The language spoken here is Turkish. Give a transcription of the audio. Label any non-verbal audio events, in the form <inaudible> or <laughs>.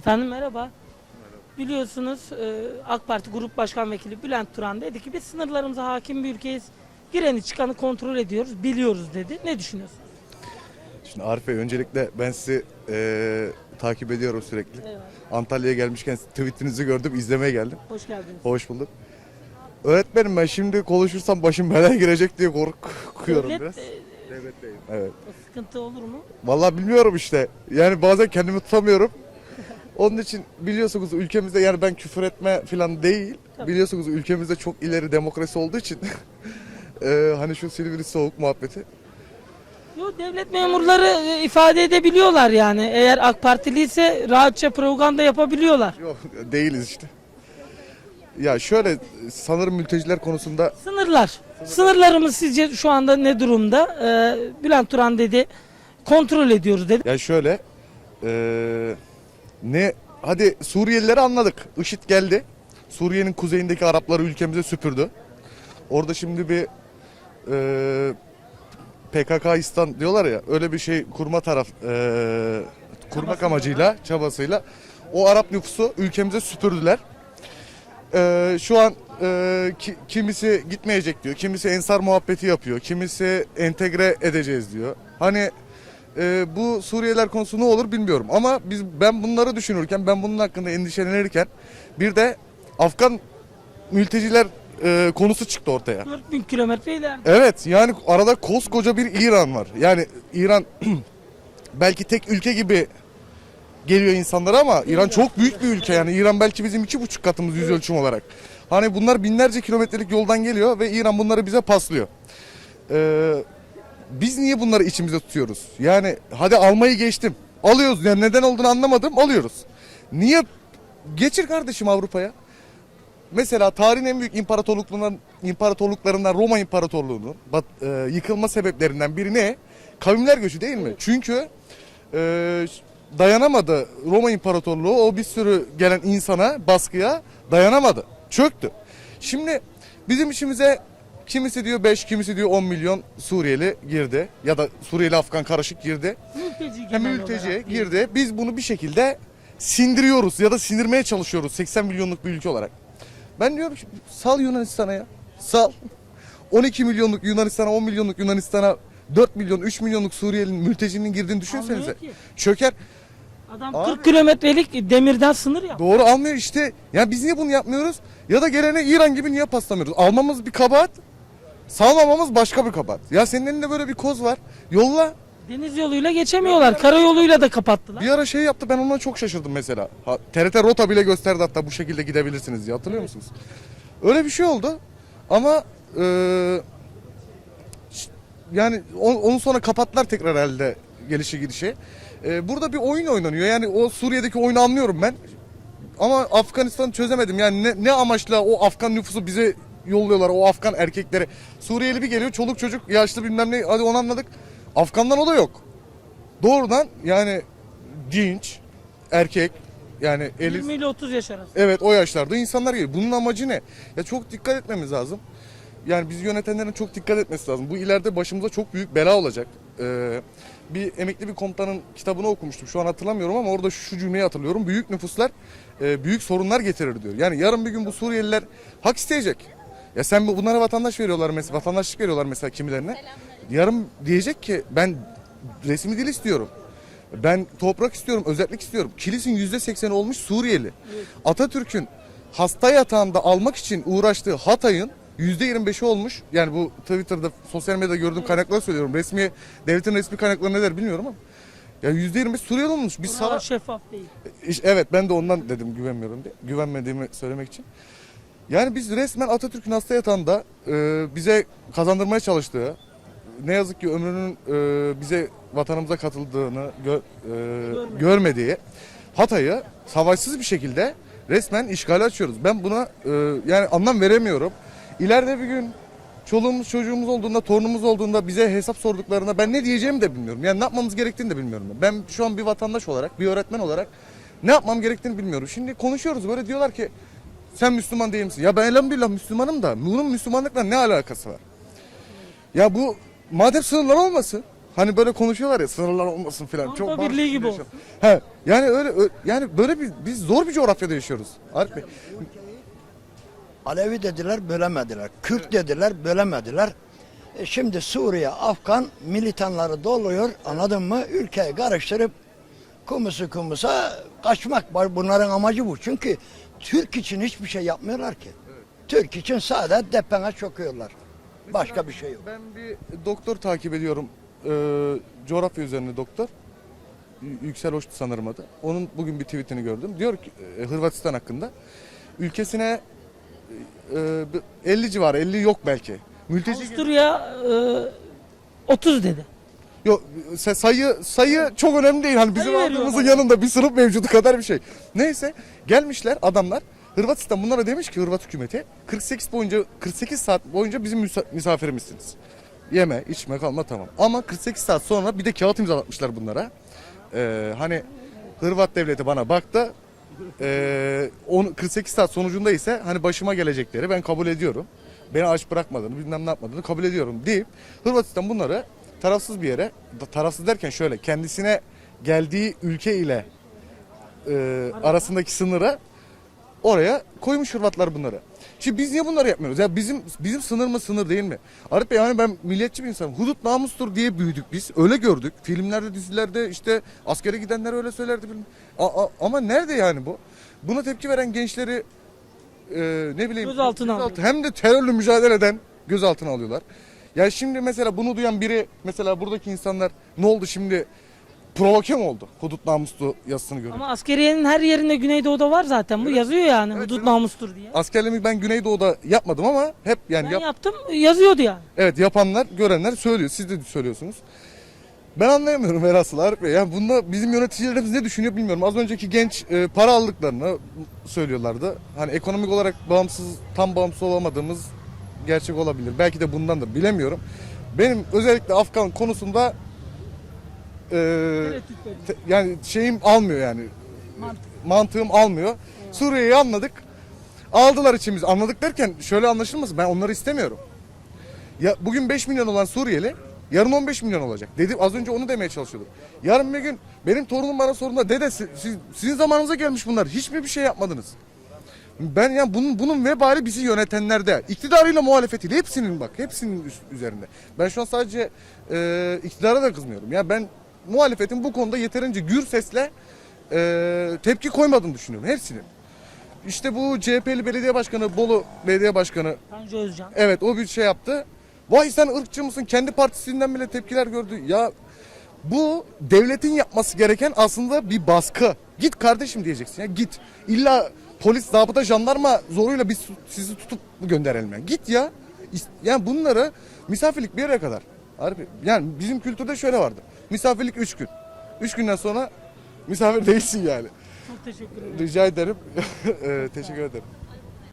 Efendim merhaba. Biliyorsunuz e, AK Parti Grup Başkan Vekili Bülent Turan dedi ki biz sınırlarımıza hakim bir ülkeyiz. Gireni çıkanı kontrol ediyoruz, biliyoruz dedi. Ne düşünüyorsunuz? Şimdi Arif Bey öncelikle ben sizi eee, takip ediyorum sürekli. Eyvallah. Antalya'ya gelmişken tweetinizi gördüm, izlemeye geldim. Hoş geldiniz. Hoş bulduk. Öğretmenim ben şimdi konuşursam başım belaya girecek diye korkuyorum Devlet, biraz. e, Devletteyim. Evet. sıkıntı olur mu? Vallahi bilmiyorum işte. Yani bazen kendimi tutamıyorum. Onun için biliyorsunuz ülkemizde yani ben küfür etme falan değil. Tabii. Biliyorsunuz ülkemizde çok ileri demokrasi olduğu için eee, <laughs> hani şu Silivri soğuk muhabbeti. Yo, devlet memurları e, ifade edebiliyorlar yani. Eğer AK Partili ise rahatça propaganda yapabiliyorlar. Yok değiliz işte. Ya şöyle sanırım mülteciler konusunda Sınırlar. Sınırlarımız sizce şu anda ne durumda? Ee, Bülent Turan dedi kontrol ediyoruz dedi. ya şöyle eee, ne hadi Suriyelileri anladık. IŞİD geldi. Suriye'nin kuzeyindeki Arapları ülkemize süpürdü. Orada şimdi bir eee PKKistan diyorlar ya öyle bir şey kurma taraf eee, kurmak amacıyla çabasıyla o Arap nüfusu ülkemize süpürdüler. Eee, şu an eee, ki- kimisi gitmeyecek diyor, kimisi ensar muhabbeti yapıyor, kimisi entegre edeceğiz diyor. Hani eee, bu Suriyeliler konusu ne olur bilmiyorum ama biz ben bunları düşünürken, ben bunun hakkında endişelenirken bir de Afgan mülteciler eee, konusu çıktı ortaya. 4000 kilometre ileride. Evet yani arada koskoca bir İran var. Yani İran <clears throat> belki tek ülke gibi geliyor insanlara ama İran çok büyük bir ülke yani İran belki bizim iki buçuk katımız yüz ölçüm olarak. Hani bunlar binlerce kilometrelik yoldan geliyor ve İran bunları bize paslıyor. Ee, biz niye bunları içimize tutuyoruz? Yani hadi almayı geçtim. Alıyoruz yani neden olduğunu anlamadım alıyoruz. Niye? Geçir kardeşim Avrupa'ya. Mesela tarihin en büyük imparatorluklarından, imparatorluklarından Roma İmparatorluğu'nun e, yıkılma sebeplerinden biri ne? Kavimler göçü değil mi? Çünkü e, dayanamadı Roma İmparatorluğu o bir sürü gelen insana baskıya dayanamadı. Çöktü. Şimdi bizim işimize kimisi diyor 5, kimisi diyor 10 milyon Suriyeli girdi ya da Suriyeli Afgan karışık girdi. Mülteci Hem genel mülteci olarak. girdi. Biz bunu bir şekilde sindiriyoruz ya da sindirmeye çalışıyoruz 80 milyonluk bir ülke olarak. Ben diyorum ki, sal Yunanistan'a ya. Sal. 12 milyonluk Yunanistan'a 10 milyonluk Yunanistan'a 4 milyon 3 milyonluk Suriyelinin mültecinin girdiğini düşünsenize. Çöker. Adam Abi- 40 kilometrelik demirden sınır yaptı. Doğru almıyor işte. Ya biz niye bunu yapmıyoruz? Ya da gelene İran gibi niye paslamıyoruz? Almamız bir kabahat. Salmamamız başka bir kabahat. Ya senin elinde böyle bir koz var. Yolla. Deniz yoluyla geçemiyorlar. Karayoluyla da kapattılar. Bir ara şey yaptı ben ona çok şaşırdım mesela. Ha, TRT rota bile gösterdi hatta bu şekilde gidebilirsiniz diye hatırlıyor musunuz? Öyle bir şey oldu ama e, ş- yani on- onun sonra kapattılar tekrar elde gelişi gidişi. E, burada bir oyun oynanıyor yani o Suriye'deki oyunu anlıyorum ben. Ama Afganistan'ı çözemedim yani ne, ne amaçla o Afgan nüfusu bize yolluyorlar o Afgan erkekleri. Suriyeli bir geliyor çoluk çocuk yaşlı bilmem ne hadi onu anladık. Afgan'dan o da yok. Doğrudan yani dinç, erkek yani eli 20 ile 30 yaş arası. evet o yaşlarda insanlar geliyor. Bunun amacı ne? Ya çok dikkat etmemiz lazım. Yani biz yönetenlerin çok dikkat etmesi lazım. Bu ileride başımıza çok büyük bela olacak. Ee, bir emekli bir komutanın kitabını okumuştum. Şu an hatırlamıyorum ama orada şu cümleyi hatırlıyorum. Büyük nüfuslar e, büyük sorunlar getirir diyor. Yani yarın bir gün bu Suriyeliler hak isteyecek. Ya sen bu bunlara vatandaş veriyorlar mesela, vatandaşlık veriyorlar mesela kimilerine. Yarın diyecek ki ben resmi dil istiyorum. Ben toprak istiyorum, özellik istiyorum. Kilis'in yüzde sekseni olmuş Suriyeli. Atatürk'ün hasta yatağında almak için uğraştığı Hatay'ın yüzde yirmi beşi olmuş. Yani bu Twitter'da, sosyal medyada gördüğüm kaynakları söylüyorum. Resmi, devletin resmi kaynakları ne der bilmiyorum ama. Ya yüzde yirmi beş Suriyeli olmuş. Biz savaş... şeffaf değil. Evet ben de ondan dedim güvenmiyorum diye. Güvenmediğimi söylemek için. Yani biz resmen Atatürk'ün hasta yatağında e, bize kazandırmaya çalıştığı, ne yazık ki ömrünün e, bize vatanımıza katıldığını gö- e, görmediği Hatay'ı savaşsız bir şekilde resmen işgale açıyoruz. Ben buna e, yani anlam veremiyorum. İleride bir gün çoluğumuz çocuğumuz olduğunda, torunumuz olduğunda bize hesap sorduklarında ben ne diyeceğimi de bilmiyorum. Yani ne yapmamız gerektiğini de bilmiyorum. Ben şu an bir vatandaş olarak, bir öğretmen olarak ne yapmam gerektiğini bilmiyorum. Şimdi konuşuyoruz böyle diyorlar ki sen Müslüman değil misin? Ya ben elhamdülillah Müslümanım da bunun Müslümanlıkla ne alakası var? Ya bu madem sınırlar olmasın Hani böyle konuşuyorlar ya sınırlar olmasın falan. Avrupa Çok barış Birliği gibi yaşayalım. He, yani öyle ö- yani böyle bir biz zor bir coğrafyada yaşıyoruz. Arif Bey. Alevi dediler bölemediler. Kürt dediler bölemediler. E şimdi Suriye, Afgan militanları doluyor anladın mı? Ülkeyi karıştırıp kumusu kumusa kaçmak. var. Bunların amacı bu. Çünkü Türk için hiçbir şey yapmıyorlar ki. Türk için sadece depene çöküyorlar. Başka bir şey yok. Ben bir doktor takip ediyorum. Ee, coğrafya üzerine doktor. Yüksel Hoştu sanırım adı. Onun bugün bir tweetini gördüm. Diyor ki e, Hırvatistan hakkında ülkesine e, e, 50 civarı 50 yok belki. Mülteci Avusturya e, 30 dedi. Yok sayı sayı çok önemli değil. Hani bizim aldığımızın yanında bir sınıf mevcudu kadar bir şey. Neyse gelmişler adamlar Hırvatistan bunlara demiş ki Hırvat hükümeti 48 boyunca 48 saat boyunca bizim misafirimizsiniz. Yeme, içme, kalma tamam. Ama 48 saat sonra bir de kağıt imzalatmışlar bunlara. Ee, hani Hırvat devleti bana baktı. Ee, on- 48 saat sonucunda ise hani başıma gelecekleri ben kabul ediyorum. Beni aç bırakmadığını bilmem ne yapmadığını kabul ediyorum deyip Hırvatistan bunları tarafsız bir yere tarafsız derken şöyle kendisine geldiği ülke ile e, arasındaki sınıra oraya koymuş Hırvatlar bunları. Şimdi biz niye bunları yapmıyoruz? Ya bizim bizim sınır mı sınır değil mi? Arif Bey yani ben milliyetçi bir insanım. Hudut namustur diye büyüdük biz. Öyle gördük. Filmlerde, dizilerde işte askere gidenler öyle söylerdi. A- a- ama nerede yani bu? Buna tepki veren gençleri e, ne bileyim Gözaltına gözaltı- hem de terörle mücadele eden gözaltına alıyorlar. Ya şimdi mesela bunu duyan biri mesela buradaki insanlar ne oldu şimdi provoke mi oldu? Hudut namuslu yazısını görüp. Ama askeriyenin her yerinde Güneydoğu'da var zaten. Bu yazıyor yani Evet, hudut namustur diye. Askerliğimi ben Güneydoğu'da yapmadım ama hep yani Ben yap- yaptım yazıyordu yani. evet yapanlar, görenler söylüyor. Siz de söylüyorsunuz. Ben anlayamıyorum velhasıl Arif Bey. Yani bunda bizim yöneticilerimiz ne düşünüyor bilmiyorum. Az önceki genç e, para aldıklarını söylüyorlardı. Hani ekonomik olarak bağımsız, tam bağımsız olamadığımız gerçek olabilir. Belki de bundandır bilemiyorum. Benim özellikle Afgan konusunda e, te- yani şeyim almıyor yani. Mantığım almıyor. Suriye'yi anladık. Aldılar içimiz. Anladık derken şöyle anlaşılmasın. Ben onları istemiyorum. Ya bugün 5 milyon olan Suriyeli yarın 15 milyon olacak. Dedim az önce onu demeye çalışıyordum. Yarın bir gün benim torunum bana sorduğunda dede siz, siz- sizin zamanınıza gelmiş bunlar. Hiç mi bir şey yapmadınız? Ben yani bunun bunun vebali bizi yönetenlerde. iktidarıyla muhalefetiyle hepsinin bak hepsinin üst- üzerinde. Ben şu an sadece e, iktidara da kızmıyorum. Ya ben muhalefetin bu konuda yeterince gür sesle e, tepki koymadığını düşünüyorum hepsinin. İşte bu CHP'li belediye başkanı, Bolu belediye başkanı Tanju Özcan. Evet o bir şey yaptı. Vay sen ırkçı mısın? Kendi partisinden bile tepkiler gördü. Ya bu devletin yapması gereken aslında bir baskı. Git kardeşim diyeceksin ya git. İlla polis, zabıta, jandarma zoruyla biz sizi tutup gönderelim yani. Git ya. Yani bunları misafirlik bir yere kadar. Yani bizim kültürde şöyle vardı. Misafirlik üç gün. Üç günden sonra misafir değilsin yani. Çok teşekkür ederim. Rica ederim. <laughs> Teşekkür ederim.